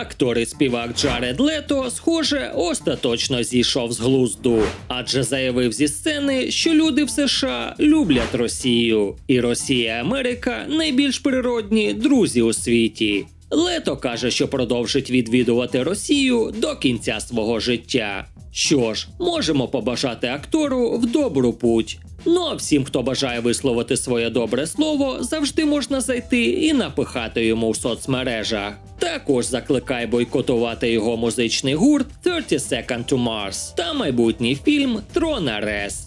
актор і співак Джаред Лето, схоже, остаточно зійшов з глузду, адже заявив зі сцени, що люди в США люблять Росію, і Росія і Америка найбільш природні друзі у світі. Лето каже, що продовжить відвідувати Росію до кінця свого життя. Що ж, можемо побажати актору в добру путь. Ну а всім, хто бажає висловити своє добре слово, завжди можна зайти і напихати йому в соцмережах. Також закликай бойкотувати його музичний гурт 30 Second to Mars та майбутній фільм Трон Арес.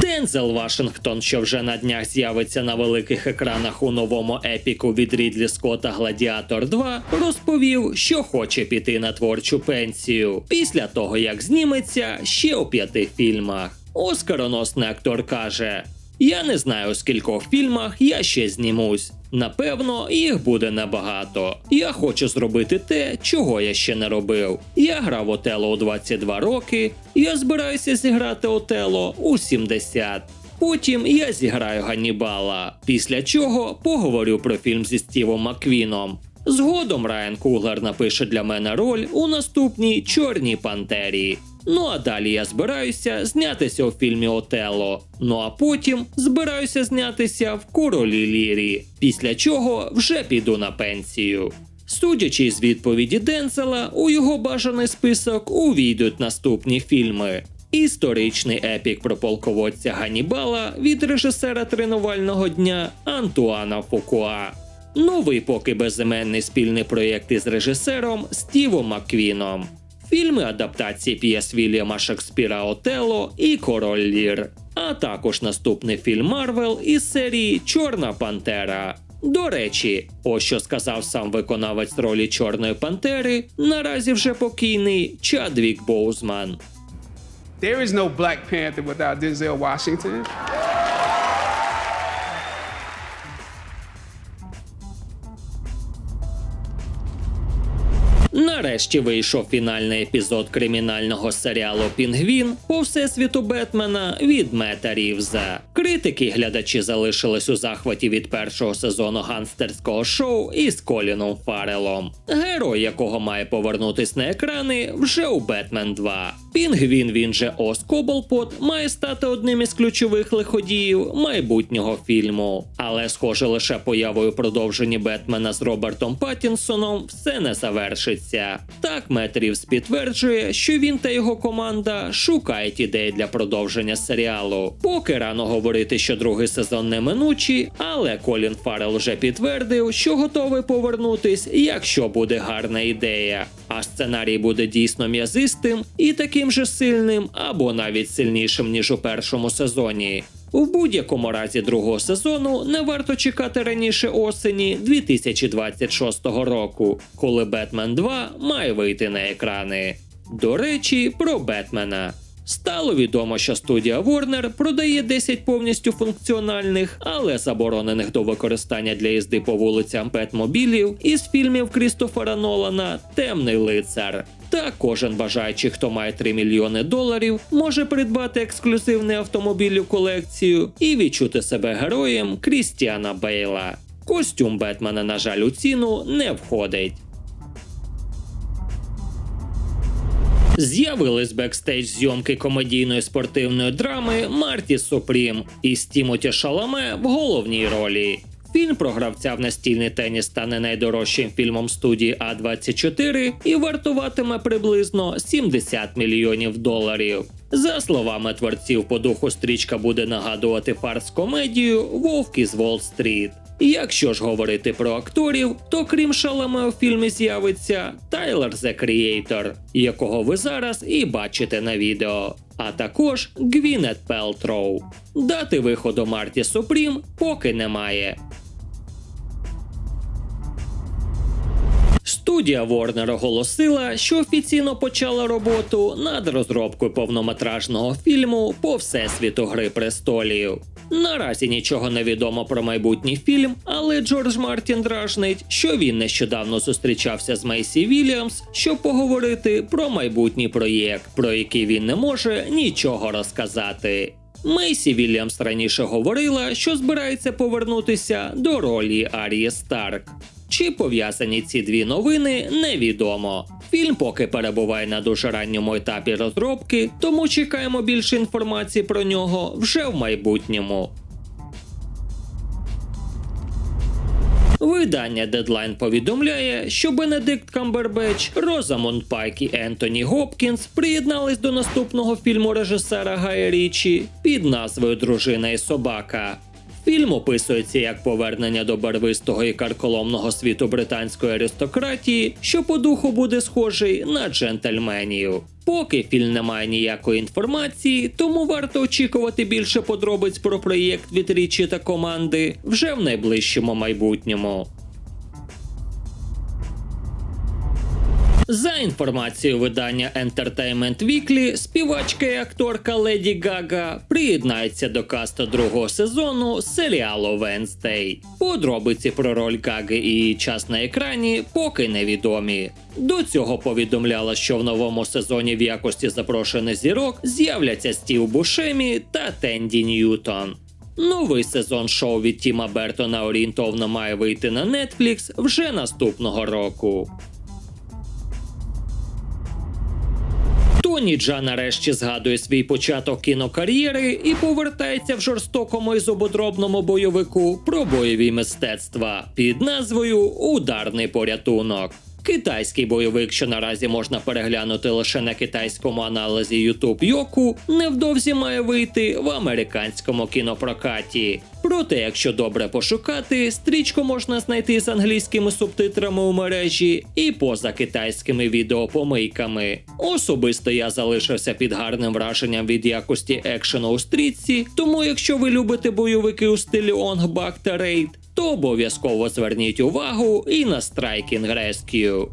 Дензел Вашингтон, що вже на днях з'явиться на великих екранах у новому епіку від Рідлі Скотта Гладіатор 2, розповів, що хоче піти на творчу пенсію після того, як зніметься ще у п'яти фільмах. Оскароносний актор каже: Я не знаю, у скількох фільмах я ще знімусь. Напевно, їх буде небагато. Я хочу зробити те, чого я ще не робив. Я грав Отело у 22 роки, я збираюся зіграти Отело у 70. Потім я зіграю Ганнібала, після чого поговорю про фільм зі Стівом Маквіном. Згодом Райан Куглер напише для мене роль у наступній Чорній Пантері. Ну а далі я збираюся знятися у фільмі Отело. Ну а потім збираюся знятися в Королі Лірі, після чого вже піду на пенсію. Судячи з відповіді Дензела, у його бажаний список увійдуть наступні фільми. Історичний епік про полководця Ганнібала від режисера тренувального дня Антуана Фукуа. Новий поки безіменний спільний проєкт із режисером Стівом Маквіном. Фільми адаптації п'єс Вільяма Шекспіра Отело і Король Лір, а також наступний фільм Марвел із серії Чорна Пантера. До речі, ось що сказав сам виконавець ролі Чорної Пантери, наразі вже покійний Чадвік Боузман. There is no Black Panther without Denzel Washington. Нарешті вийшов фінальний епізод кримінального серіалу Пінгвін по всесвіту Бетмена від Мета Рівза. Критики й глядачі залишились у захваті від першого сезону ганстерського шоу із Коліном Фарелом, герой якого має повернутись на екрани вже у Бетмен 2. Пінгвін, він же Ос Коблпот, має стати одним із ключових лиходіїв майбутнього фільму. Але, схоже, лише появою продовження Бетмена з Робертом Паттінсоном все не завершиться. Так Мет Рівз підтверджує, що він та його команда шукають ідеї для продовження серіалу. Поки рано говорити, що другий сезон неминучий, але Колін Фаррелл вже підтвердив, що готовий повернутись, якщо буде гарна ідея. А сценарій буде дійсно м'язистим і таким же сильним, або навіть сильнішим ніж у першому сезоні. У будь-якому разі другого сезону не варто чекати раніше осені 2026 року, коли Бетмен 2 має вийти на екрани. До речі, про Бетмена. Стало відомо, що студія Warner продає 10 повністю функціональних, але заборонених до використання для їзди по вулицям Бетмобілів із фільмів Крістофера Нолана Темний лицар. Та кожен бажаючий, хто має 3 мільйони доларів, може придбати ексклюзивний автомобіль у колекцію і відчути себе героєм Крістіана Бейла. Костюм Бетмена, на жаль, у ціну не входить. З'явились бекстейдж зйомки комедійної спортивної драми Марті Супрім із Тімоті Шаламе в головній ролі. Фільм про гравця в настільний теніс стане найдорожчим фільмом студії А24 і вартуватиме приблизно 70 мільйонів доларів. За словами творців, по духу стрічка буде нагадувати фарс комедію Вовк із Уолл-стріт. Якщо ж говорити про акторів, то крім Шаламе у фільмі з'явиться Тайлер The Creator, якого ви зараз і бачите на відео, а також Гвінет Пелтроу. Дати виходу Марті Супрім поки немає. Студія Warner оголосила, що офіційно почала роботу над розробкою повнометражного фільму по всесвіту Гри престолів. Наразі нічого не відомо про майбутній фільм, але Джордж Мартін дражнить, що він нещодавно зустрічався з Мейсі Вільямс, щоб поговорити про майбутній проєкт, про який він не може нічого розказати. Мейсі Вільямс раніше говорила, що збирається повернутися до ролі Арії Старк. Чи пов'язані ці дві новини, невідомо. Фільм поки перебуває на дуже ранньому етапі розробки, тому чекаємо більше інформації про нього вже в майбутньому. Видання Deadline повідомляє, що Бенедикт Камбербеч, Розамонд Пайк і Ентоні Гопкінс приєднались до наступного фільму режисера Гая Річі під назвою Дружина і собака. Фільм описується як повернення до барвистого і карколомного світу британської аристократії, що по духу буде схожий на джентльменів. Поки фільм не має ніякої інформації, тому варто очікувати більше подробиць про проєкт від Річі та команди вже в найближчому майбутньому. За інформацією видання Entertainment Weekly, співачка і акторка Леді Гага приєднається до касту другого сезону серіалу Wednesday. Подробиці про роль Гаги і її час на екрані поки невідомі. До цього повідомляла, що в новому сезоні в якості запрошених зірок з'являться Стів Бушемі та Тенді Ньютон. Новий сезон шоу від Тіма Бертона орієнтовно має вийти на Netflix вже наступного року. Тоні Джа нарешті згадує свій початок кінокар'єри і повертається в жорстокому і зубодробному бойовику про бойові мистецтва під назвою Ударний порятунок. Китайський бойовик, що наразі можна переглянути лише на китайському аналізі YouTube Йоку, невдовзі має вийти в американському кінопрокаті. Проте, якщо добре пошукати, стрічку можна знайти з англійськими субтитрами у мережі і поза китайськими відеопомийками. Особисто я залишився під гарним враженням від якості екшену у стрічці, тому якщо ви любите бойовики у стилі Онг Бак та Рейд, то обов'язково зверніть увагу і на Striking Rescue.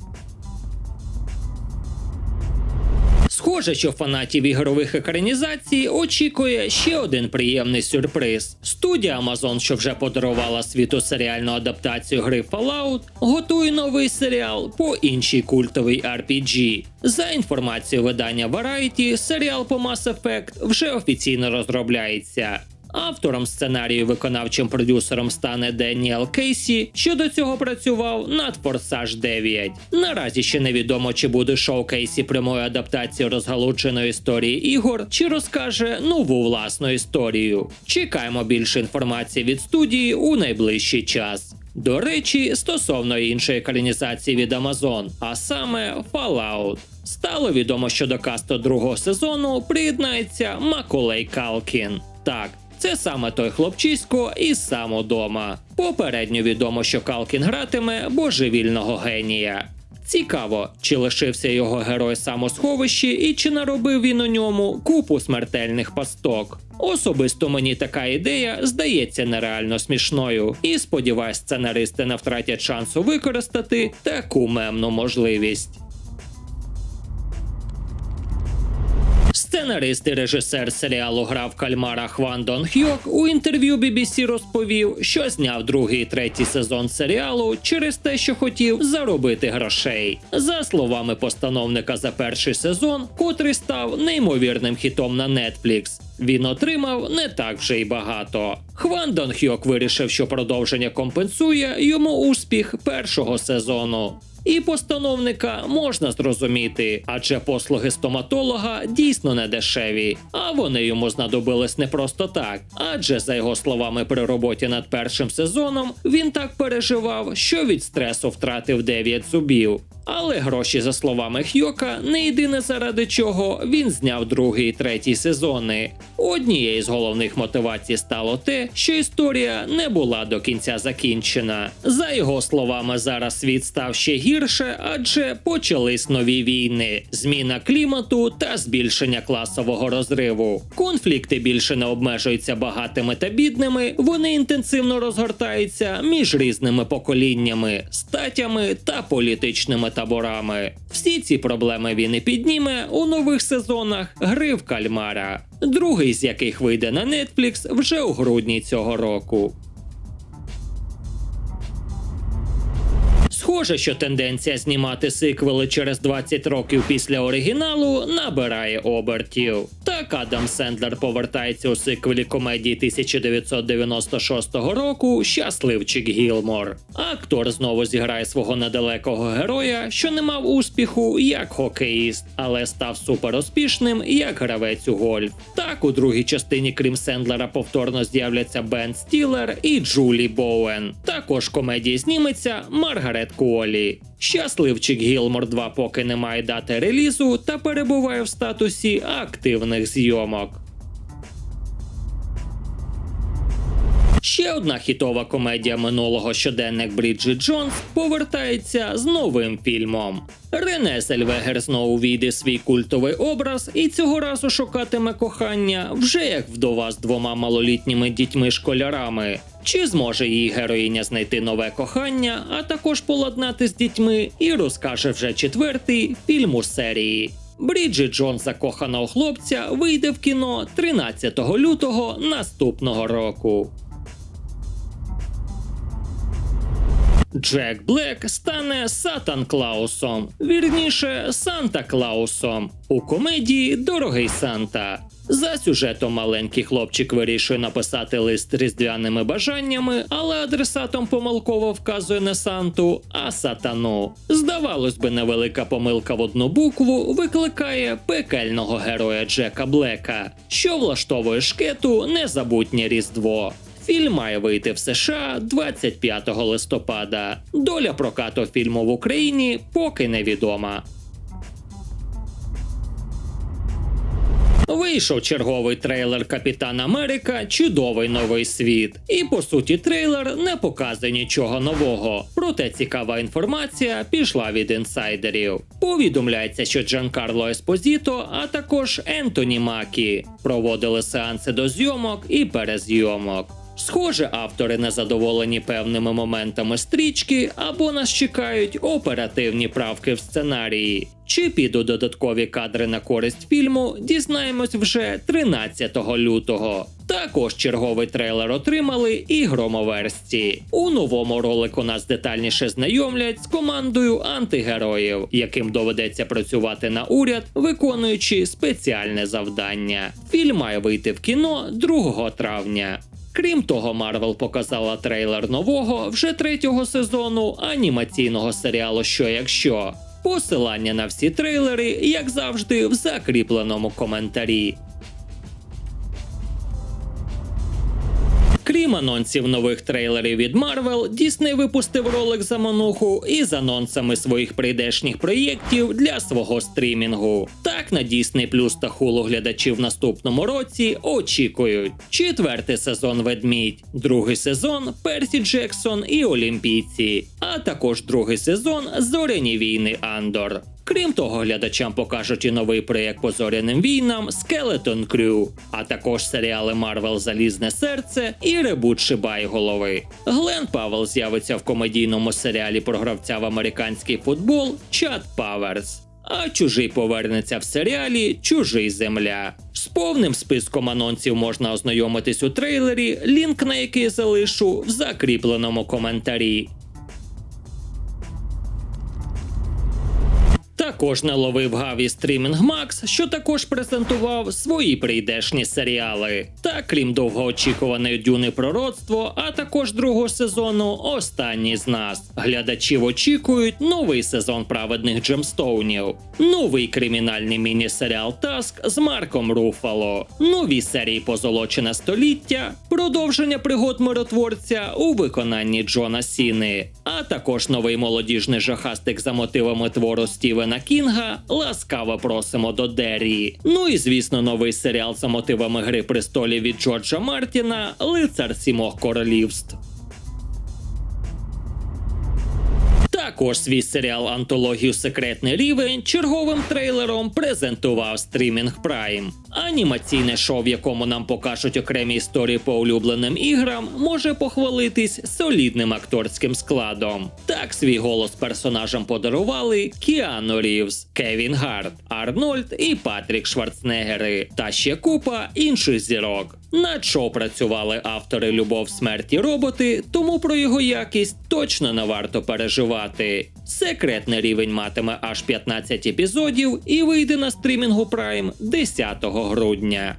Схоже, що фанатів ігрових екранізацій очікує ще один приємний сюрприз. Студія Amazon, що вже подарувала світу серіальну адаптацію гри Fallout, готує новий серіал по іншій культовій RPG. За інформацією видання Variety, серіал по Mass Effect вже офіційно розробляється. Автором сценарію виконавчим продюсером стане Деніел Кейсі, що до цього працював над Форсаж 9. Наразі ще невідомо, чи буде шоу Кейсі прямою адаптацією розгалученої історії ігор, чи розкаже нову власну історію. Чекаємо більше інформації від студії у найближчий час. До речі, стосовно іншої екранізації від Amazon, а саме Fallout. Стало відомо, що до касту другого сезону приєднається Маколей Калкін. Так, це саме той хлопчисько із самодома. Попередньо відомо, що Калкін гратиме божевільного генія. Цікаво, чи лишився його герой сам у сховищі і чи наробив він у ньому купу смертельних пасток. Особисто мені така ідея здається нереально смішною, і сподіваюсь, сценаристи не втратять шансу використати таку мемну можливість. Сценарист і режисер серіалу Гра в кальмара Хван Дон Хьок у інтерв'ю BBC розповів, що зняв другий і третій сезон серіалу через те, що хотів заробити грошей. За словами постановника за перший сезон, котрий став неймовірним хітом на Netflix, він отримав не так вже й багато. Хван Дон Хьок вирішив, що продовження компенсує йому успіх першого сезону. І постановника можна зрозуміти, адже послуги стоматолога дійсно не дешеві, а вони йому знадобились не просто так. Адже, за його словами, при роботі над першим сезоном він так переживав, що від стресу втратив 9 зубів. Але гроші, за словами Хьока, не єдине заради чого він зняв другий і третій сезони. Однією з головних мотивацій стало те, що історія не була до кінця закінчена. За його словами, зараз світ став ще гірше, адже почались нові війни, зміна клімату та збільшення класового розриву. Конфлікти більше не обмежуються багатими та бідними, вони інтенсивно розгортаються між різними поколіннями, статями та політичними таборами. Всі ці проблеми він і підніме у нових сезонах гри в кальмара, другий з яких вийде на Netflix вже у грудні цього року. Схоже, що тенденція знімати сиквели через 20 років після оригіналу набирає обертів. Так Адам Сендлер повертається у сиквелі комедії 1996 року Щасливчик Гілмор. Актор знову зіграє свого недалекого героя, що не мав успіху як хокеїст, але став суперуспішним як гравець у гольф. Так у другій частині, крім Сендлера, повторно з'являться Бен Стілер і Джулі Боуен. Також комедії зніметься Маргарет Куолі. Щасливчик Гілмор 2 поки не має дати релізу та перебуває в статусі активних зйомок. Ще одна хітова комедія минулого щоденник Бріджит Джонс повертається з новим фільмом. Рене Зельвегер знову війде свій культовий образ і цього разу шукатиме кохання вже як вдова з двома малолітніми дітьми-школярами. Чи зможе її героїня знайти нове кохання, а також поладнати з дітьми і розкаже вже четвертий фільм у серії. Бріджит Джонс закоханого хлопця вийде в кіно 13 лютого наступного року. Джек Блек стане Сатан Клаусом, вірніше Санта Клаусом у комедії Дорогий Санта. За сюжетом маленький хлопчик вирішує написати лист різдвяними бажаннями, але адресатом помилково вказує не Санту, а сатану. Здавалось би, невелика помилка в одну букву викликає пекельного героя Джека Блека, що влаштовує шкету незабутнє різдво. Фільм має вийти в США 25 листопада. Доля прокату фільму в Україні поки невідома. Вийшов черговий трейлер Капітан Америка Чудовий новий світ. І по суті, трейлер не показує нічого нового. Проте цікава інформація пішла від інсайдерів. Повідомляється, що Джанкарло Еспозіто, а також Ентоні Макі проводили сеанси до зйомок і перезйомок. Схоже, автори незадоволені певними моментами стрічки або нас чекають оперативні правки в сценарії. Чи підуть додаткові кадри на користь фільму, дізнаємось вже 13 лютого. Також черговий трейлер отримали і громоверсті. У новому ролику нас детальніше знайомлять з командою антигероїв, яким доведеться працювати на уряд, виконуючи спеціальне завдання. Фільм має вийти в кіно 2 травня. Крім того, Марвел показала трейлер нового вже третього сезону анімаційного серіалу Що якщо. Посилання на всі трейлери, як завжди, в закріпленому коментарі. Анонсів нових трейлерів від Marvel, Disney випустив ролик за Монуху із анонсами своїх прийдешніх проєктів для свого стрімінгу. Так на Disney Plus та Hulu глядачі в наступному році очікують четвертий сезон Ведмідь, другий сезон Персі Джексон і Олімпійці, а також другий сезон Зоряні війни Андор. Крім того, глядачам покажуть і новий проєкт по зоряним війнам Skeleton Crew, а також серіали Марвел Залізне серце і ребут Шибайголови. Глен Павел з'явиться в комедійному серіалі про гравця в американський футбол Чат Паверс. А чужий повернеться в серіалі Чужий Земля. З повним списком анонсів можна ознайомитись у трейлері, лінк на який залишу в закріпленому коментарі. Також наловив Гаві Стрімінг Макс, що також презентував свої прийдешні серіали. Та крім довгоочікуваної дюни пророцтво, а також другого сезону Останній з нас. Глядачів очікують новий сезон праведних джемстоунів, новий кримінальний міні-серіал Таск з Марком Руфало, нові серії Позолочене століття, продовження пригод миротворця у виконанні Джона Сіни, а також новий молодіжний жахастик за мотивами твору Стівена Кінга Ласкаво просимо до Деррі. Ну і звісно, новий серіал за мотивами Гри престолів від Джорджа Мартіна Лицар Сімох Королівств. Також свій серіал Антологію Секретний рівень черговим трейлером презентував стрімінг Prime. Анімаційне шоу, в якому нам покажуть окремі історії по улюбленим іграм, може похвалитись солідним акторським складом. Так свій голос персонажам подарували Кіану Рівз, Кевін Гарт, Арнольд і Патрік Шварценеггери, та ще купа інших зірок. Над шоу працювали автори Любов, смерті роботи, тому про його якість точно не варто переживати. Секретний рівень матиме аж 15 епізодів і вийде на стрімінгу Prime 10 грудня.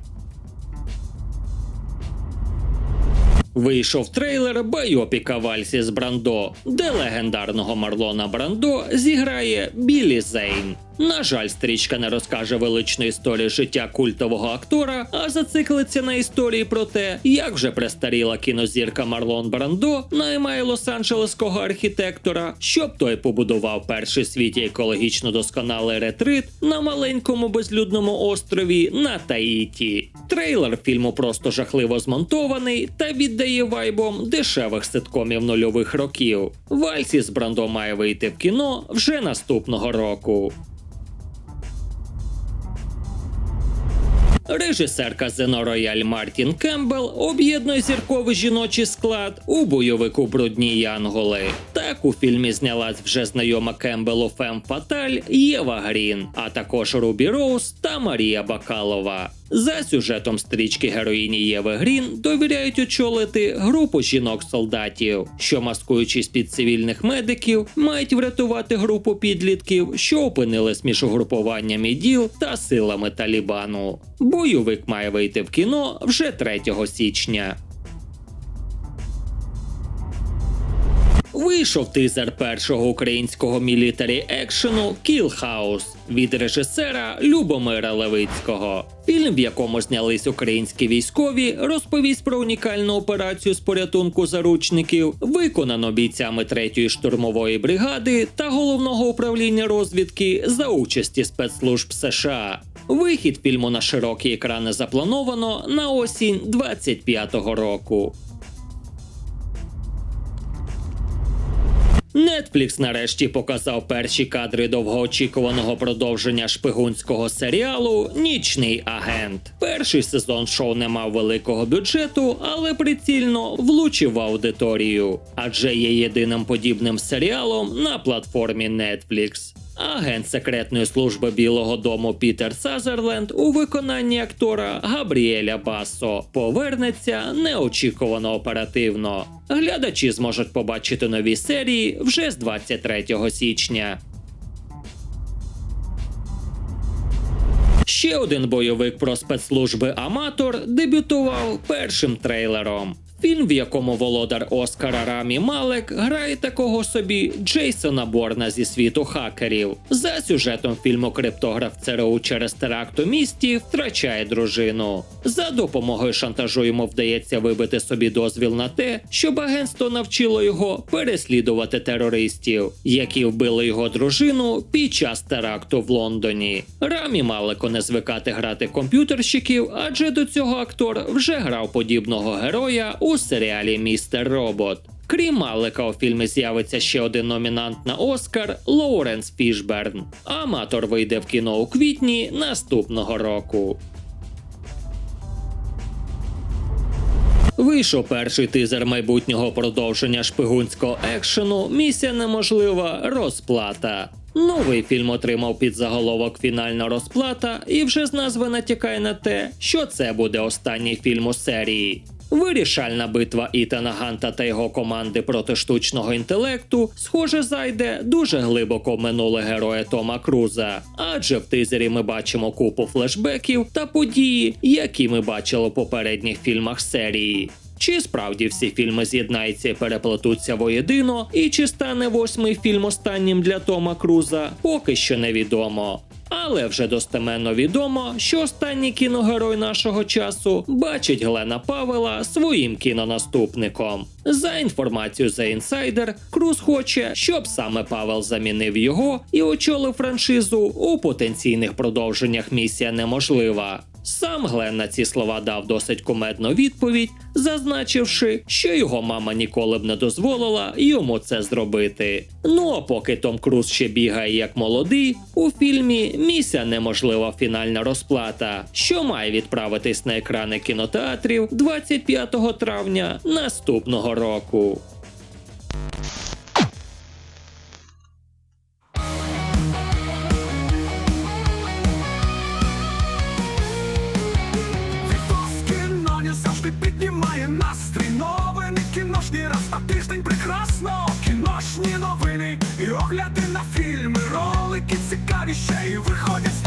Вийшов трейлер байопіка Вальсі з Брандо, де легендарного Марлона Брандо зіграє Білі Зейн. На жаль, стрічка не розкаже величну історію життя культового актора, а зациклиться на історії про те, як вже престаріла кінозірка Марлон Брандо наймає лос-анджелеського архітектора, щоб той побудував перший світі екологічно досконалий ретрит на маленькому безлюдному острові на Таїті. Трейлер фільму просто жахливо змонтований та віддає вайбом дешевих ситкомів нульових років. Вальсі з Брандо має вийти в кіно вже наступного року. Режисерка Зено Рояль Мартін Кембл об'єднує зірковий жіночий склад у бойовику Брудні Янголи. Так у фільмі знялась вже знайома Кембелу Фем Фаталь Єва Грін, а також Рубі Роуз та Марія Бакалова. За сюжетом стрічки героїні Єви Грін довіряють очолити групу жінок-солдатів, що, маскуючись під цивільних медиків, мають врятувати групу підлітків, що опинились між угрупуванням іділ та силами Талібану. Бойовик має вийти в кіно вже 3 січня. Вийшов тизер першого українського мілітарі екшену House від режисера Любомира Левицького. Фільм, в якому знялись українські військові, розповість про унікальну операцію з порятунку заручників, виконано бійцями 3-ї штурмової бригади та головного управління розвідки за участі спецслужб США. Вихід фільму на широкі екрани заплановано на осінь 25-го року. Netflix нарешті показав перші кадри довгоочікуваного продовження шпигунського серіалу Нічний агент. Перший сезон шоу не мав великого бюджету, але прицільно влучив в аудиторію, адже є єдиним подібним серіалом на платформі Netflix. Агент секретної служби Білого Дому Пітер Сазерленд у виконанні актора Габріеля Басо повернеться неочікувано оперативно. Глядачі зможуть побачити нові серії вже з 23 січня. Ще один бойовик про спецслужби Аматор дебютував першим трейлером. Фільм, в якому володар Оскара Рамі Малек грає такого собі Джейсона Борна зі світу хакерів. За сюжетом фільму криптограф ЦРУ через теракт у місті втрачає дружину. За допомогою шантажу йому вдається вибити собі дозвіл на те, щоб агентство навчило його переслідувати терористів, які вбили його дружину під час теракту в Лондоні. Рамі Малеку не звикати грати комп'ютерщиків, адже до цього актор вже грав подібного героя у серіалі Містер Робот. Крім Малика, у фільмі з'явиться ще один номінант на Оскар Лоуренс Фішберн. Аматор вийде в кіно у квітні наступного року. Вийшов перший тизер майбутнього продовження шпигунського екшену Місія неможлива розплата. Новий фільм отримав під заголовок Фінальна розплата і вже з назви натякає на те, що це буде останній фільм у серії. Вирішальна битва Ітана Ганта та його команди проти штучного інтелекту, схоже, зайде дуже глибоко в минуле героя Тома Круза. Адже в тизері ми бачимо купу флешбеків та події, які ми бачили в попередніх фільмах серії. Чи справді всі фільми з'єднаються і переплетуться воєдино, і чи стане восьмий фільм останнім для Тома Круза, поки що невідомо. Але вже достеменно відомо, що останній кіногерой нашого часу бачить Глена Павела своїм кінонаступником. За інформацією The Insider, Круз хоче, щоб саме Павел замінив його і очолив франшизу у потенційних продовженнях місія неможлива. Сам Глен на ці слова дав досить кумедну відповідь, зазначивши, що його мама ніколи б не дозволила йому це зробити. Ну а поки Том Круз ще бігає як молодий, у фільмі місія неможлива фінальна розплата, що має відправитись на екрани кінотеатрів 25 травня наступного року. Нові ще й виходять